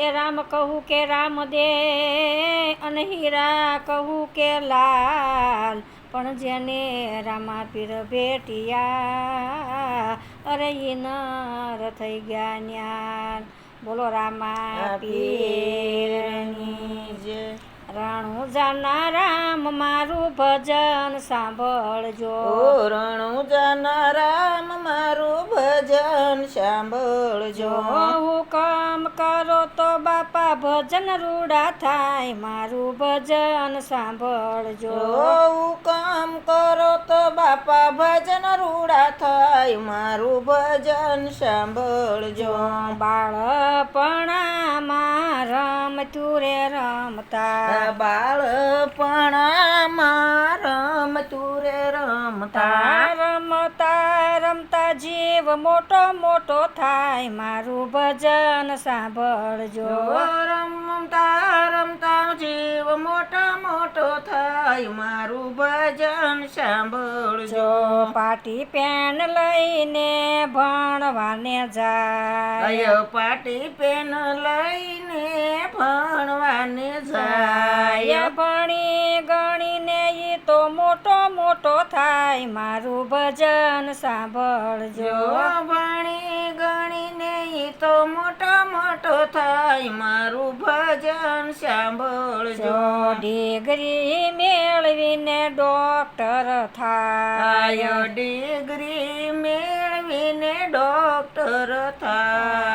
એ રામ કહું કે રામ દે અને હીરા કહું કે લાલ. પણ જેને રામા પીર ભેટિયા અરે નર થઈ ગયા ન્યાલ બોલો રામા પીરની જય. રાણું જાના રામ મારું ભજન સાંભળજો. રાણુ જાના રામ મારું ભજન સાંભળજો. ભજન રૂડા થાય મારું ભજન સાંભળજો. કામ કરો તો બાપા ભજન રૂડા થાય મારું ભજન સાંભળજો. બાળપણામાં રમતું રે રમતા. બાળપણામાં રમતું રે રમતા. મોટો મોટો થાય મારું ભજન સાંભળજો. રમતા રમતા જીવ મોટો મોટો થાય મારું ભજન સાંભળજો. પાટી પેન લઈને ભણવાને જાય. પાટી પેન લઈને ભણવાને મોટો થાય મારું ભજન સાંભળજો. ભણી ગણીને ઈ તો મોટો મોટો થાય મારું ભજન સાંભળજો. ડિગ્રી મેળવીને ડોક્ટર થાય. ડિગ્રી મેળવીને ડોક્ટર થાય.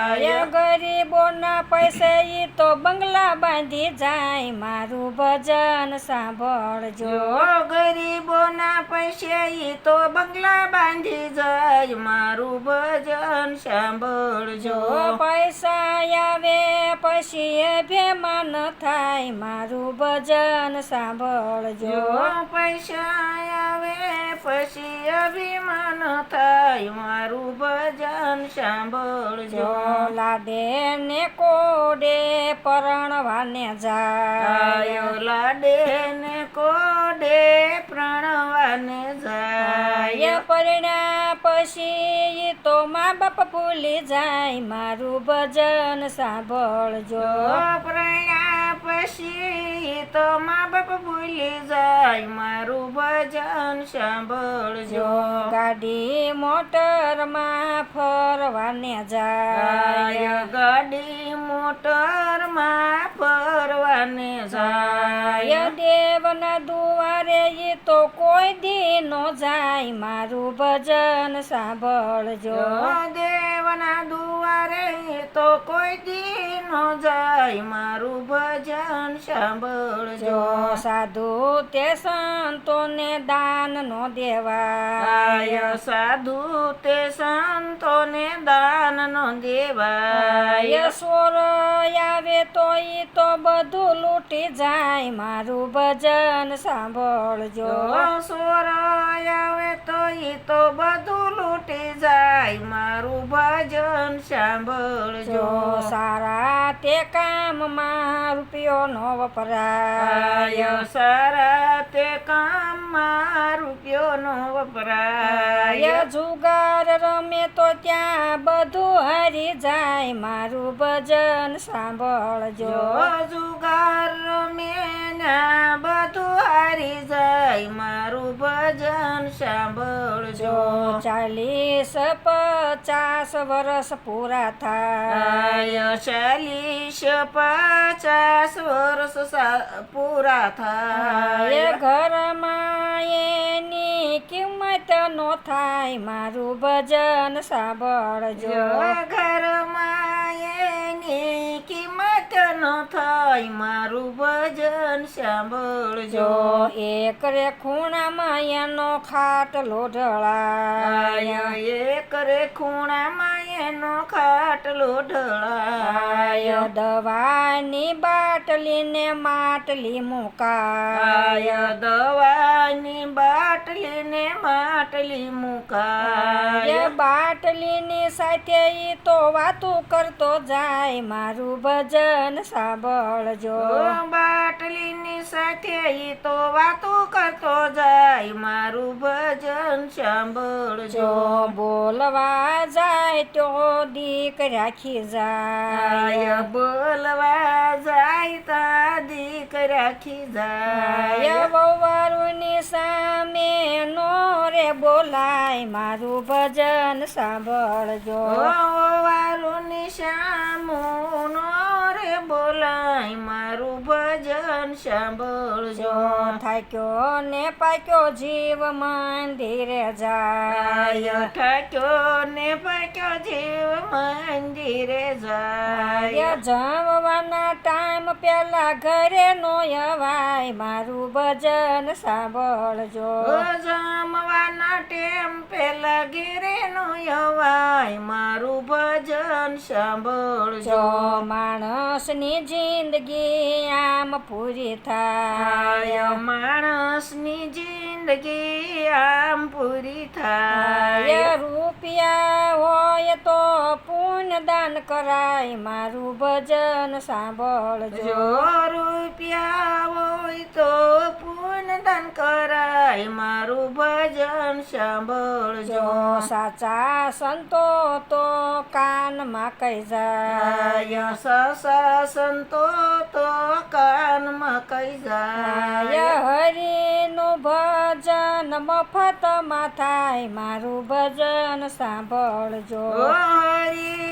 ગરીબોના પૈસે ઈ તો બંગલા બાંધી જાય. મારું ભજન સાંભળજો. ગરીબોના પૈસે ઈ તો બંગલા બાંધી જાય. મારું ભજન સાંભળજો. પૈસા આવે પછી અભિમાન થાય. મારું ભજન સાંભળજો. પૈસા આવે પછી અભિમાન થાય. મારું સાંભળજો. લાડેને કોડે પરણવાને જાય. લાડેને લાડે ને કોડે પ્રણવાને જાય. પરણા પછી તો મા બાપ ભૂલી જાય. મારું ભજન સાંભળજો. જો પ્રણ્યા પછી તો મા બાપ ભૂલી જાય. મારું ભજન સાંભળજો. ગાડી ગાડી મોટરમાં ફરવાને જાય. ગાડી ગાડી મોટરમાં ફરવાને જાય. દેવના દુવારે તો કોઈ દી નો જાય મારું ભજન સાંભળજો. દેવના દુવારે તો કોઈ દી નો જાય મારું ભજન સાંભળજો. સાધુ તે સંતોને દાન નો દેવાય. સાધુ તે સંતોને દાન નો દેવાય. યશ્વર આવે તો ઈ તો બધું લૂટી જાય. મારું ભજન સાંભળજો. સોર આવે તો ઈ તો બધું લૂટી જાય. મારું ભજન સાંભળજો સારા તે કામમાં રૂપિયો નો વપરાય સારા તે કામમાં રૂપિયો નો વપરાય જુગાર રમે તો ત્યાં બધું હારી જાય. મારું ભજન સાંભળજો. જુગાર રમે બધું હારી જાય. મારું ભજન સાંભળજો. ચાલીસ પચાસ વર્ષ પૂરા થાય. ચાલીસ પચાસ વર્ષ પૂરા થાય. ઘરમાં એની કિંમત નો થાય. મારું ભજન સાંભળજો. ઘરમાં ન થાય મારું ભજન સાંભળજો. એક રે ખૂણા માયાનો ખાટલો ઢળાય એક રે ખૂણા માયાનો ખાટલો ઢળાય દવાની બાટલી ને માટલી મુકાય. દવાની દવાની બાટલી મુકાય. બાટલીની સાથે ઈ તો વાતું કરતો જાય મારું ભજન સાંભળજો. બાટલીની સાથે ઈ તો વાતો કરતો જાય મારું ભજન સાંભળજો. જો બોલવા જાય તો દીક રાખી જાય. બોલવા જાય તા દીક રાખી જાય. વવારુની સામે નો રે બોલાય મારું ભજન સાંભળજો. વારુની નો રે બોલાય મારું ભજન સાંભળજો. થાક્યો ને પાક્યો જીવ મંદિરે જાય. થાક્યો ને પાક્યો જીવ મંદિરે જાય. જમવાના ટાઈમ પેલા ઘરે નો અવાય મારું ભજન સાંભળજો. જમવાના ટેમ પેલા ઘેરે નો અવાય મારું ભજન સાંભળજો. માણસની જિંદગી આમ પૂરી થાય. માણસની જિંદગી આમ પૂરી થાય. રૂપિયા હોય તો પુણ્ય દાન કરાય મારું ભજન સાંભળજો. જો રૂપિયા હોય તો પુણ્યદાન કરાય મારું ભજન સાંભળજો. સાચા સંતો તો કાનમાં કહી જાય. સસા સંતો તો કાનમાં કહી જાય. હરિનું ભજન મફતમાં થાય મારું ભજન સાંભળજો. હરી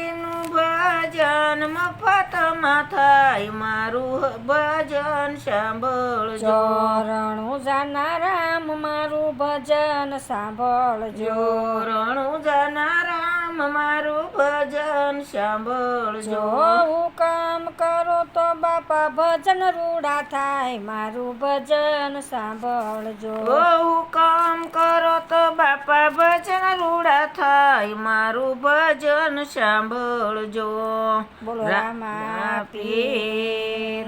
ભજન મફતમાં થાય મારું ભજન સાંભળજો. ચોરણું જાનારામ મારું ભજન સાંભળજો. જો રણું જનારામ મારું ભજન સાંભળજો. હું કામ કરો તો બાપા ભજન રૂડા થાય મારું ભજન સાંભળજો. ઓ રૂડા થાય મારું ભજન સાંભળજો. બોલો રામા પીર પીર